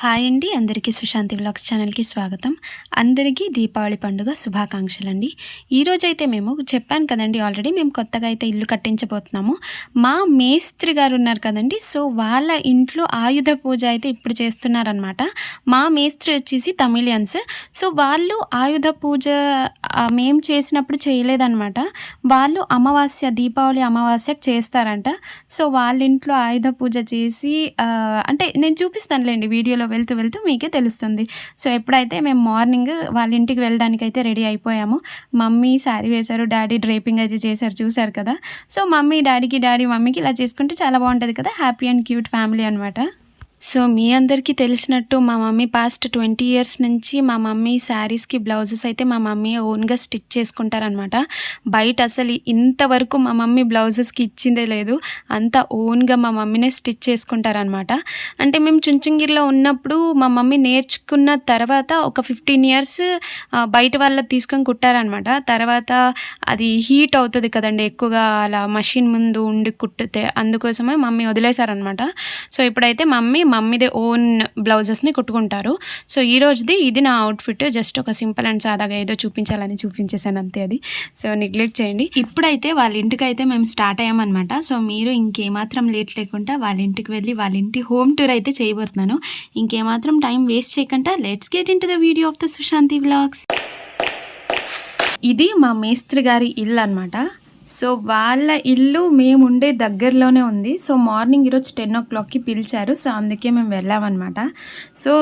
Hi అండి. అందరికీ Sushanti vlogs ఛానల్కి స్వాగతం. అందరికీ దీపావళి పండుగ శుభాకాంక్షలు అండి ఈరోజైతే మేము చెప్పాను కదండి ఆల్రెడీ మేము కొత్తగా అయితే ఇల్లు కట్టించబోతున్నాము. మా మేస్త్రి గారు ఉన్నారు కదండి సో వాళ్ళ ఇంట్లో ఆయుధ పూజ అయితే ఇప్పుడు చేస్తున్నారనమాట మా మేస్త్రి వచ్చేసి తమిళియన్స్. సో వాళ్ళు ఆయుధ పూజ మేము చేసినప్పుడు చేయలేదన్నమాట. వాళ్ళు అమావాస్య దీపావళి అమావాస్యకు చేస్తారంట. సో వాళ్ళ ఇంట్లో ఆయుధ పూజ చేసి అంటే నేను చూపిస్తానులేండి వీడియోలో వెళ్తూ వెళ్తూ మీకే తెలుస్తుంది. సో ఎప్పుడైతే మేము మార్నింగ్ వాళ్ళ ఇంటికి వెళ్ళడానికి అయితే రెడీ అయిపోయాము. మమ్మీ శారీ వేశారు డాడీ డ్రేపింగ్ అయితే చేశారు చూశారు కదా. సో మమ్మీ డాడీకి డాడీ మమ్మీకి ఇలా చేసుకుంటే చాలా బాగుంటుంది కదా. హ్యాపీ అండ్ క్యూట్ ఫ్యామిలీ అనమాట సో మీ అందరికీ తెలిసినట్టు మా మమ్మీ పాస్ట్ ట్వంటీ ఇయర్స్ నుంచి మా మమ్మీ శారీస్కి బ్లౌజెస్ అయితే మా మమ్మీ ఓన్గా స్టిచ్ చేసుకుంటారనమాట బయట అసలు ఇంతవరకు మా మమ్మీ బ్లౌజెస్కి ఇచ్చిందే లేదు. అంతా ఓన్గా మా మమ్మీనే స్టిచ్ చేసుకుంటారనమాట అంటే మేము చుంచంగిరిలో ఉన్నప్పుడు మా మమ్మీ నేర్చుకున్న తర్వాత ఒక ఫిఫ్టీన్ ఇయర్స్ బయట వాళ్ళ తీసుకొని కుట్టారనమాట తర్వాత అది హీట్ అవుతుంది కదండి ఎక్కువగా అలా మషిన్ ముందు ఉండి కుట్టితే అందుకోసమే మమ్మీ వదిలేశారనమాట సో ఇప్పుడైతే మమ్మీ మమ్మీదే ఓన్ బ్లౌజెస్ని కుట్టుకుంటారు. సో ఈ రోజుది ఇది నా అవుట్ఫిట్. జస్ట్ ఒక సింపుల్ అండ్ సాదాగా ఏదో చూపించాలని చూపించేసాను అంతే అది. సో నెగ్లెక్ట్ చేయండి. ఇప్పుడైతే వాళ్ళ ఇంటికి అయితే మేము స్టార్ట్ అయ్యామన్నమాట. సో మీరు ఇంకేమాత్రం లేట్ లేకుండా వాళ్ళ ఇంటికి వెళ్ళి వాళ్ళ ఇంటి హోమ్ టూర్ అయితే చేయబోతున్నాను. ఇంకేమాత్రం టైం వేస్ట్ చేయకుండా let's get into the video of the Sushanti vlogs. ఇది మా మేస్త్రి గారి ఇల్లు అనమాట సో వాళ్ళ ఇల్లు మేము ఉండే దగ్గరలోనే ఉంది. సో మార్నింగ్ ఈరోజు టెన్ ఓ క్లాక్కి పిలిచారు. సో అందుకే మేము వెళ్ళామన్నమాట. సో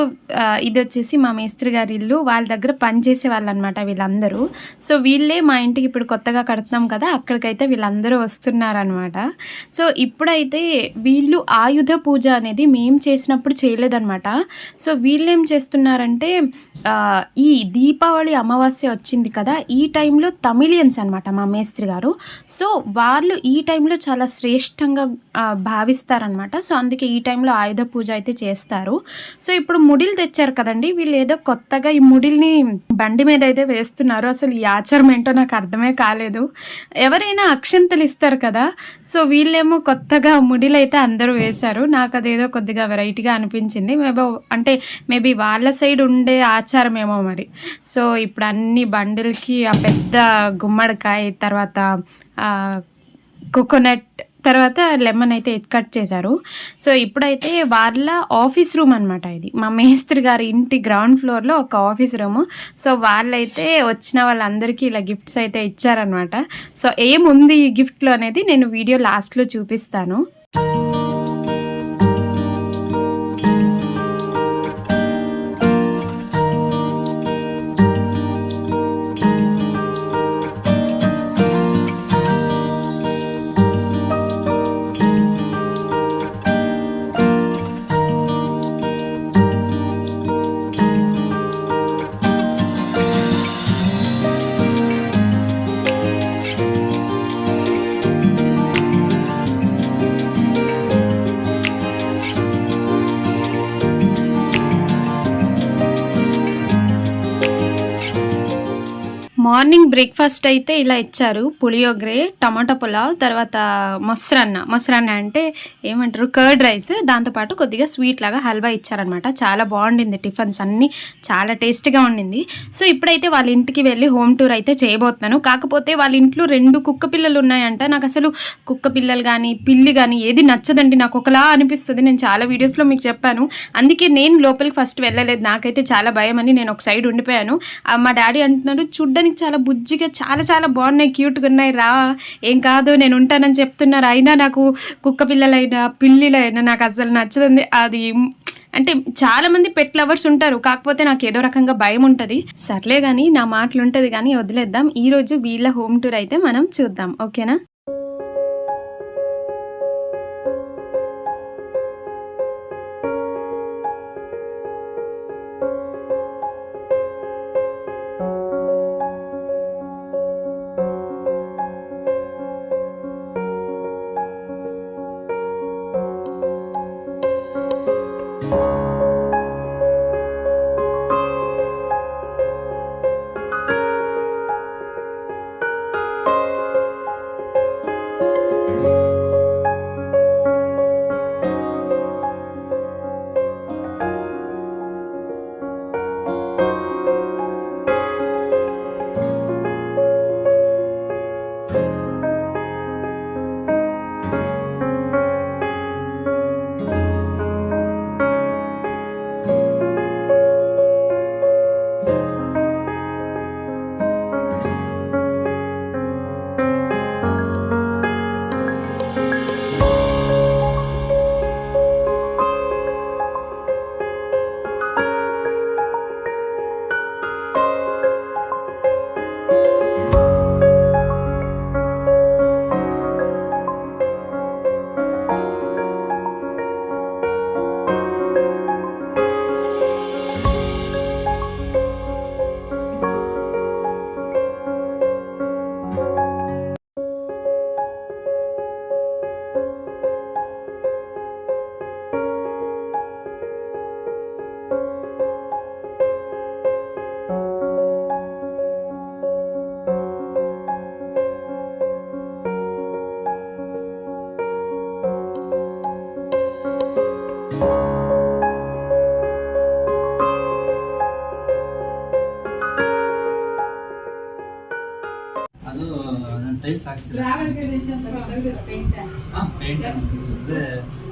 ఇది వచ్చేసి మా మేస్త్రి గారి ఇల్లు. వాళ్ళ దగ్గర పనిచేసే వాళ్ళు అనమాట వీళ్ళందరూ. సో వీళ్ళే మా ఇంటికి ఇప్పుడు కొత్తగా కడుతున్నాం కదా అక్కడికైతే వీళ్ళందరూ వస్తున్నారనమాట సో ఇప్పుడైతే వీళ్ళు ఆయుధ పూజ అనేది మేము చేసినప్పుడు చేయలేదన్నమాట. సో వీళ్ళేం చేస్తున్నారంటే ఈ దీపావళి అమావాస్య వచ్చింది కదా ఈ టైంలో తమిళియన్స్ అనమాట మా మేస్త్రి గారు. సో వాళ్ళు ఈ టైంలో చాలా శ్రేష్టంగా భావిస్తారనమాట సో అందుకే ఈ టైంలో ఆయుధ పూజ అయితే చేస్తారు. సో ఇప్పుడు ముడిలు తెచ్చారు కదండి వీళ్ళు ఏదో కొత్తగా ఈ ముడిల్ని బండి మీద అయితే వేస్తున్నారు. అసలు ఈ ఆచారం ఏంటో నాకు అర్థమే కాలేదు. ఎవరైనా అక్షంతలు ఇస్తారు కదా సో వీళ్ళేమో కొత్తగా ముడిలు అయితే అందరూ వేశారు. నాకు అదేదో కొద్దిగా వెరైటీగా అనిపించింది. మేబో అంటే మేబీ వాళ్ళ సైడ్ ఉండే ఆచారం ఏమో మరి. సో ఇప్పుడు అన్ని బండిల్కి ఆ పెద్ద గుమ్మడికాయ తర్వాత కోకోనట్ తర్వాత లెమన్ అయితే కట్ చేశారు. సో ఇప్పుడైతే వాళ్ళ ఆఫీస్ రూమ్ అనమాట ఇది. మా మేస్త్రి గారి ఇంటి గ్రౌండ్ ఫ్లోర్లో ఒక ఆఫీస్ రూమ్ సో వాళ్ళైతే వచ్చిన వాళ్ళందరికీ ఇలా గిఫ్ట్స్ అయితే ఇచ్చారనమాట సో ఏముంది ఈ గిఫ్ట్లో అనేది నేను వీడియో లాస్ట్లో చూపిస్తాను. మార్నింగ్ బ్రేక్ఫాస్ట్ అయితే ఇలా ఇచ్చారు. పులియోగ్రే టమాటా పులావ్ తర్వాత మొసరన్న. మొసరన్న అంటే ఏమంటారు? Curd rice. దాంతోపాటు కొద్దిగా స్వీట్ లాగా హల్వా ఇచ్చారనమాట చాలా బాగుండింది టిఫిన్స్ అన్నీ. చాలా టేస్టీగా ఉండింది. సో ఇప్పుడైతే వాళ్ళ ఇంటికి వెళ్ళి హోమ్ టూర్ అయితే చేయబోతున్నాను. కాకపోతే వాళ్ళ ఇంట్లో రెండు కుక్క పిల్లలు ఉన్నాయంట. నాకు అసలు కుక్క పిల్లలు కానీ పిల్లి కానీ ఏది నచ్చదండి. నాకు ఒకలా అనిపిస్తుంది. నేను చాలా వీడియోస్లో మీకు చెప్పాను. అందుకే నేను లోపలికి ఫస్ట్ వెళ్ళలేదు. నాకైతే చాలా భయం అని నేను ఒక సైడ్ ఉండిపోయాను. మా డాడీ అంటున్నారు చూడ్డానికి చాలా బుజ్జిగా చాలా చాలా బాగున్నాయి క్యూట్గా ఉన్నాయి రా ఏం కాదు నేను ఉంటానని చెప్తున్నారు. అయినా నాకు కుక్క పిల్లలైనా పిల్లిలైనా నాకు అసలు నచ్చుతుంది అది అంటే చాలా మంది పెట్ లవర్స్ ఉంటారు. కాకపోతే నాకు ఏదో రకంగా భయం ఉంటుంది. సర్లే కానీ నా మాటలు ఉంటుంది కానీ వదిలేద్దాం ఈరోజు వీళ్ళ హోమ్ టూర్ అయితే మనం చూద్దాం. ఓకేనా?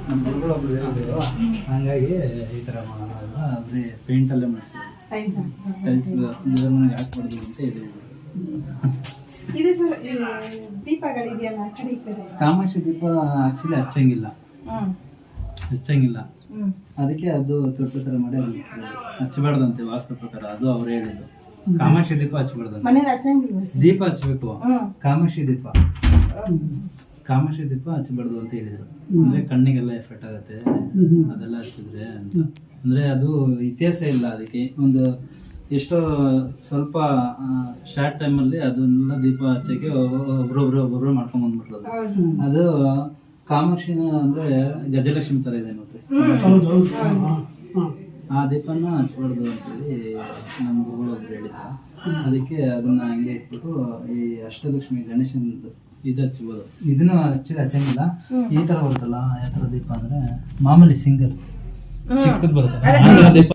ನಮ್ಮ ಗುರುಗಳು ಒಬ್ರು ಹೇಳಿದ್ರು. ಹಂಗಾಗಿ ಈ ಥರ ಮಾಡೋಣ ಅದೇ ಪೇಂಟಲ್ಲೇ ಮಾಡಿಸಿದ್ರು ಟೈಲ್ಸ್ ಅಂತ ಹೇಳಿದ್ರು. ಇದು ಸರ್ ದೀಪಗಳಿದೆಯಲ್ಲ ಆ ಕಡೆ ಈ ಕಡೆ? ಕಾಮಾಕ್ಷಿ ದೀಪ ಆಕ್ಚುಲಿ ಹಚ್ಚಂಗಿಲ್ಲ. ಹಚ್ಚಂಗಿಲ್ಲ. ಅದಕ್ಕೆ ಅದು ತುರ್ತು ಥರ ಮಾಡಿ ಅಲ್ಲಿ ಹಚ್ಚಬಾರ್ದಂತೆ ವಾಸ್ತು ಪ್ರಕಾರ ಅದು ಅವ್ರು ಹೇಳಿದ್ದು. ಕಾಮಾಕ್ಷಿ ದೀಪ ಹಚ್ಚಬಾರ್ದಂತೆ. ದೀಪ ಹಚ್ಚಬೇಕು. ಕಾಮಾಕ್ಷಿ ದೀಪ. ಕಾಮಾಕ್ಷಿ ದೀಪ ಹಚ್ಚಬಾರ್ದು ಅಂತ ಹೇಳಿದ್ರು. ಅಂದ್ರೆ ಕಣ್ಣಿಗೆಲ್ಲ ಎಫೆಕ್ಟ್ ಆಗುತ್ತೆ. ಅದೆಲ್ಲ ಹಚ್ಚಿದ್ರೆ ಅಂತ. ಅಂದ್ರೆ ಅದು ಇತಿಹಾಸ ಇಲ್ಲ ಅದಕ್ಕೆ. ಒಂದು ಎಷ್ಟೋ ಸ್ವಲ್ಪ ಶಾರ್ಟ್ ಟೈಮಲ್ಲಿ ಅದನ್ನೆಲ್ಲ ದೀಪ ಹಚ್ಚಕ್ಕೆ ಒಬ್ರೊಬ್ರು ಒಬ್ಬೊಬ್ರು ಮಾಡ್ಕೊಂಡ್ ಬಂದ್ಬಿಟ್ರದು. ಹೌದು. ಅದು ಕಾಮಾಕ್ಷಿನ ಅಂದ್ರೆ ಗಜಲಕ್ಷ್ಮಿ ತರ ಇದೆ ನೋಡ್ರಿ. ಆ ದೀಪನ ಹಚ್ಬಾರ್ದು ಅಂತೇಳಿ ನಮ್ಮ ಗುರುಗಳು ಒಬ್ರು ಹೇಳಿದ್ರು ಅದಕ್ಕೆ ಅದನ್ನ ಹಂಗೆ ಇಟ್ಬಿಟ್ಟು ಈ ಅಷ್ಟಲಕ್ಷ್ಮಿ ಗಣೇಶನದು ಇದು ಹಚ್ಬೋದು ಇದನ್ನ ಆಕ್ಚುಲಿ ಹಚ್ಚಂಗಿಲ್ಲ ಈ ತರ ಬರುತ್ತಲ್ಲ ಯಾವ ತರ ದೀಪ ಅಂದ್ರೆ ಮಾಮೂಲಿ ಸಿಂಗಲ್.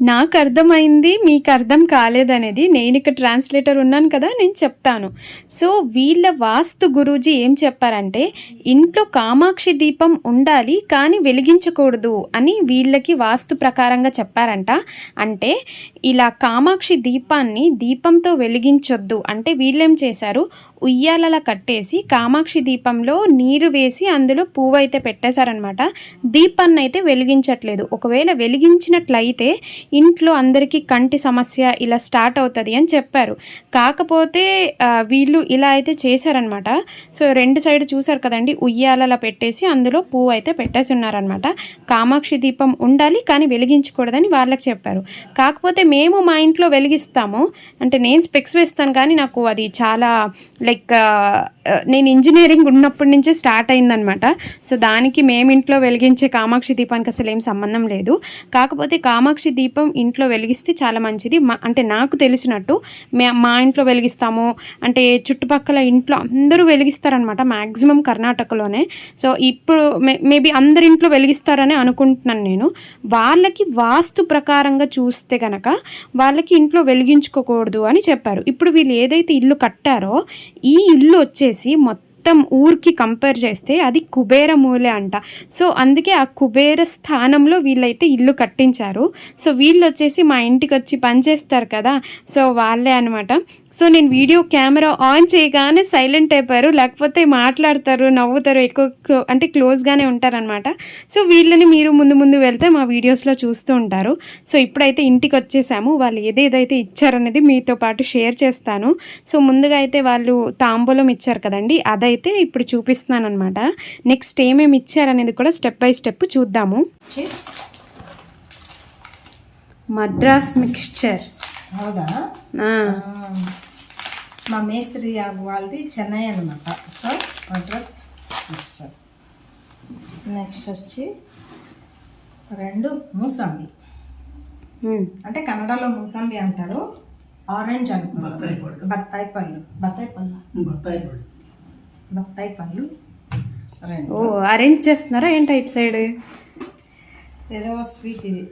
నాకు అర్థమైంది మీకు అర్థం కాలేదనేది. నేను ఇక్కడ ట్రాన్స్లేటర్ ఉన్నాను కదా నేను చెప్తాను. సో వీళ్ళ వాస్తు గురూజీ ఏం చెప్పారంటే ఇంట్లో కామాక్షి దీపం ఉండాలి కానీ వెలిగించకూడదు అని వీళ్ళకి వాస్తు ప్రకారంగా చెప్పారంట. అంటే ఇలా కామాక్షి దీపాన్ని దీపంతో వెలిగించొద్దు. అంటే వీళ్ళేం చేశారు? ఉయ్యాలలా కట్టేసి కామాక్షి దీపంలో నీరు వేసి అందులో పువ్వు అయితే పెట్టేశారనమాట. దీపాన్ని అయితే వెలిగించట్లేదు. ఒకవేళ వెలిగించినట్లయితే ఇంట్లో అందరికీ కంటి సమస్య ఇలా స్టార్ట్ అవుతుంది అని చెప్పారు. కాకపోతే వీళ్ళు ఇలా అయితే చేశారనమాట సో రెండు సైడ్ చూసారు కదండి ఉయ్యాలలా పెట్టేసి అందులో పువ్వు అయితే పెట్టేసి ఉన్నారనమాట కామాక్షి దీపం ఉండాలి కానీ వెలిగించకూడదని వాళ్ళకి చెప్పారు. కాకపోతే మేము మా ఇంట్లో వెలిగిస్తాము. అంటే నేను స్పెక్స్ వేస్తాను కానీ నాకు అది చాలా లైక్ నేను ఇంజనీరింగ్ ఉన్నప్పటి నుంచే స్టార్ట్ అయిందనమాట సో దానికి మేము ఇంట్లో వెలిగించే కామాక్షి దీపానికి అసలు ఏం సంబంధం లేదు. కాకపోతే కామాక్షి దీపం ఇంట్లో వెలిగిస్తే చాలా మంచిది. మా అంటే నాకు తెలిసినట్టు మే మా ఇంట్లో వెలిగిస్తాము. అంటే చుట్టుపక్కల ఇంట్లో అందరూ వెలిగిస్తారనమాట మ్యాక్సిమం కర్ణాటకలోనే. సో ఇప్పుడు మే మేబీ అందరి ఇంట్లో వెలిగిస్తారని అనుకుంటున్నాను నేను. వాళ్ళకి వాస్తు ప్రకారంగా చూస్తే గనక వాళ్ళకి ఇంట్లో వెలిగించుకోకూడదు అని చెప్పారు. ఇప్పుడు వీళ్ళు ఏదైతే ఇల్లు కట్టారో ఈ ఇల్లు వచ్చేసి మొత్తం మొత్తం ఊరికి కంపేర్ చేస్తే అది కుబేర మూలే అంట. సో అందుకే ఆ కుబేర స్థానంలో వీళ్ళైతే ఇల్లు కట్టించారు. సో వీళ్ళు వచ్చేసి మా ఇంటికి వచ్చి పనిచేస్తారు కదా. సో వాళ్ళే అనమాట సో నేను వీడియో కెమెరా ఆన్ చేయగానే సైలెంట్ అయిపోయారు. లేకపోతే మాట్లాడతారు నవ్వుతారు ఎక్కువ అంటే క్లోజ్గానే ఉంటారనమాట సో వీళ్ళని మీరు ముందు ముందు వెళ్తే మా వీడియోస్లో చూస్తూ ఉంటారు. సో ఇప్పుడైతే ఇంటికి వచ్చేసాము. వాళ్ళు ఏదేదైతే ఇచ్చారనేది మీతో పాటు షేర్ చేస్తాను. సో ముందుగా అయితే వాళ్ళు తాంబూలం ఇచ్చారు కదండి అదైతే ఇప్పుడు చూపిస్తున్నాను అనమాట నెక్స్ట్ ఏమేమి ఇచ్చారనేది కూడా స్టెప్ బై స్టెప్ చూద్దాము. మద్రాస్ మిక్స్చర్. హౌదా మా మేస్త్రి వాళ్ళది చెన్నై అనమాట సో అడ్రస్ సార్ నెక్స్ట్ వచ్చి రెండు మూసంబి అంటే కన్నడలో మూసంబి అంటారు ఆరెంజ్ అనుకుంటారు బత్తాయి పళ్ళు బత్తాయి పళ్ళు బత్తాయి పళ్ళు రెండు ఓ అరేంజ్ చేస్తున్నారా? ఏంటి ఇటు సైడ్ ఏదో స్వీట్ ఇది.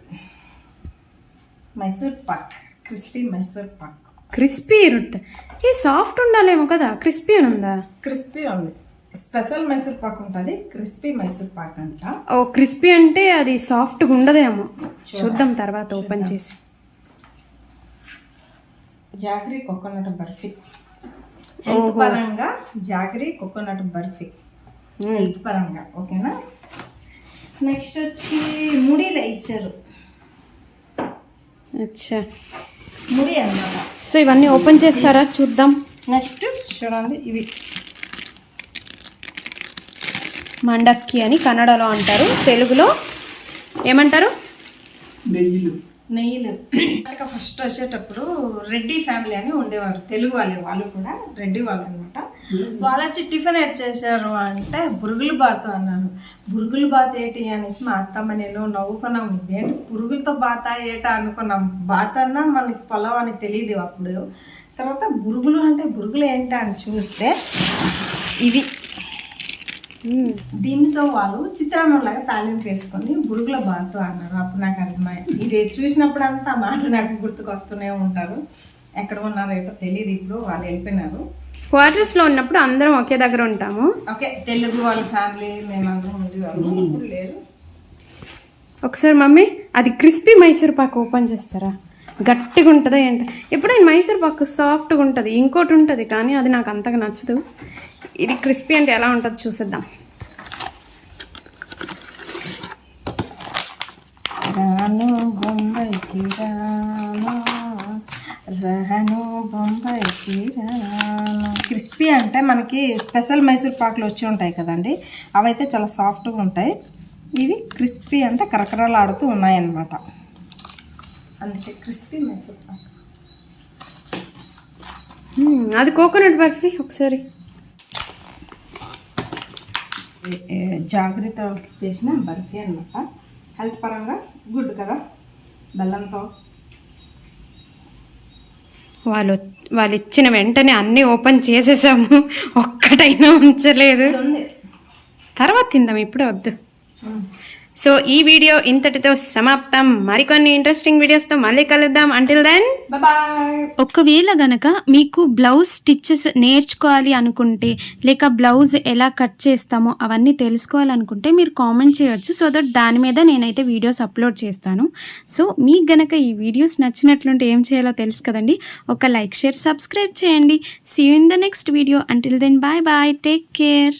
మైసూర్ పాక్ క్రిస్పీ మైసూర్ పాక్. క్రిస్పీ రొట్టె. ఏ సాఫ్ట్ ఉండాలేమో కదా క్రిస్పీ అని ఉందా? క్రిస్పీ ఉంది. స్పెషల్ మైసూర్ పాక్ ఉంటుంది క్రిస్పీ మైసూర్ పాక్ అంట. ఓ క్రిస్పీ అంటే అది సాఫ్ట్గా ఉండదేమో. చూద్దాం. తర్వాత ఓపెన్ చేసి. Jaggery coconut barfi. హెల్త్ పరంగా జాగరీ కోకోనట్ బర్ఫీ. హెల్త్ పరంగా ఓకేనా? నెక్స్ట్ వచ్చి ముడిలో ఇచ్చారు. అచ్చా. ముడి అన్నమాట. సో ఇవన్నీ ఓపెన్ చేస్తారా? చూద్దాం. నెక్స్ట్ చూడండి ఇవి. మండక్కి అని కన్నడలో అంటారు. తెలుగులో ఏమంటారు? నెయ్యిలు. అంటే ఫస్ట్ వచ్చేటప్పుడు రెడ్డి ఫ్యామిలీ అని ఉండేవారు. తెలుగు వాళ్ళే వాళ్ళు కూడా రెడ్డి వాళ్ళు అనమాట వాళ్ళు వచ్చి టిఫిన్ ఎట్ చేశారు అంటే బురుగులు బాత్ అన్నారు. బురుగులు బాత్ ఏంటి అనేసి మా అత్తమ్మ నేను నవ్వుకున్నాం. ఏంటి పురుగులతో బాత ఏటా అనుకున్నాం. బాత్ అన్నా మనకి పొలం అని తెలియదు అప్పుడు. తర్వాత బురుగులు అంటే బురుగులు ఏంటా అని చూస్తే ఇవి. దీనితో వాళ్ళు చిత్రాన్నం లాగా తాలింపు వేసుకొని బురుగుల బాతు అన్నారు అప్పుడు నాకు అర్థమై ఇది చూసినప్పుడు అంతా మాట నాకు గుర్తుకొస్తూనే ఉంటారు. ఎక్కడ ఉన్నారో ఏంటో తెలియదు ఇప్పుడు వాళ్ళు వెళ్ళిపోయినారు. క్వార్టర్స్లో ఉన్నప్పుడు అందరం ఒకే దగ్గర ఉంటాము. ఓకే తెలుగు వాళ్ళ ఫ్యామిలీ మేమందరం ఇప్పుడు లేరు. ఒకసారి మమ్మీ అది క్రిస్పీ మైసూర్ పాక్ ఓపెన్ చేస్తారా? గట్టిగా ఉంటుందా ఏంట? ఎప్పుడైనా మైసూర్ పాక్ సాఫ్ట్గా ఉంటుంది ఇంకోటి ఉంటుంది కానీ అది నాకు అంతగా నచ్చదు. ఇది క్రిస్పీ అంటే ఎలా ఉంటుందో చూసేద్దాం. రాను బొంబాయికి రాను రాను బొంబాయికి రాను. క్రిస్పీ అంటే మనకి స్పెషల్ మైసూర్ పాకులు వచ్చి ఉంటాయి కదండి. అవైతే చాలా సాఫ్ట్గా ఉంటాయి. ఇవి క్రిస్పీ అంటే కరకరలాడుతూ ఉన్నాయన్నమాట. అందుకే క్రిస్పీ మైసూర్ పాక్. అది కోకోనట్ బర్ఫీ ఒకసారి. జాగ్రత్త చేసిన బర్ఫీ అనమాట హెల్త్ పరంగా గుడ్ కదా? బెల్లంతో? వాళ్ళు వాళ్ళు ఇచ్చిన వెంటనే అన్నీ ఓపెన్ చేసేసాము. ఒక్కటైనా ఉంచలేదు. తర్వాత తిందాం ఇప్పుడే వద్దు. సో ఈ వీడియో ఇంతటితో సమాప్తం. మరికొన్ని ఇంట్రెస్టింగ్ వీడియోస్తో మళ్ళీ కలుద్దాం. అంటిల్ దెన్ ఒకవేళ గనక మీకు బ్లౌజ్ స్టిచ్చెస్ నేర్చుకోవాలి అనుకుంటే లేక బ్లౌజ్ ఎలా కట్ చేస్తామో అవన్నీ తెలుసుకోవాలనుకుంటే మీరు కామెంట్ చేయొచ్చు. సో దట్ దాని మీద నేనైతే వీడియోస్ అప్లోడ్ చేస్తాను. సో మీకు గనక ఈ వీడియోస్ నచ్చినట్లుంటే ఏం చేయాలో తెలుసు కదండి? ఒక లైక్ షేర్ సబ్స్క్రైబ్ చేయండి. See you in the next video until then bye bye take care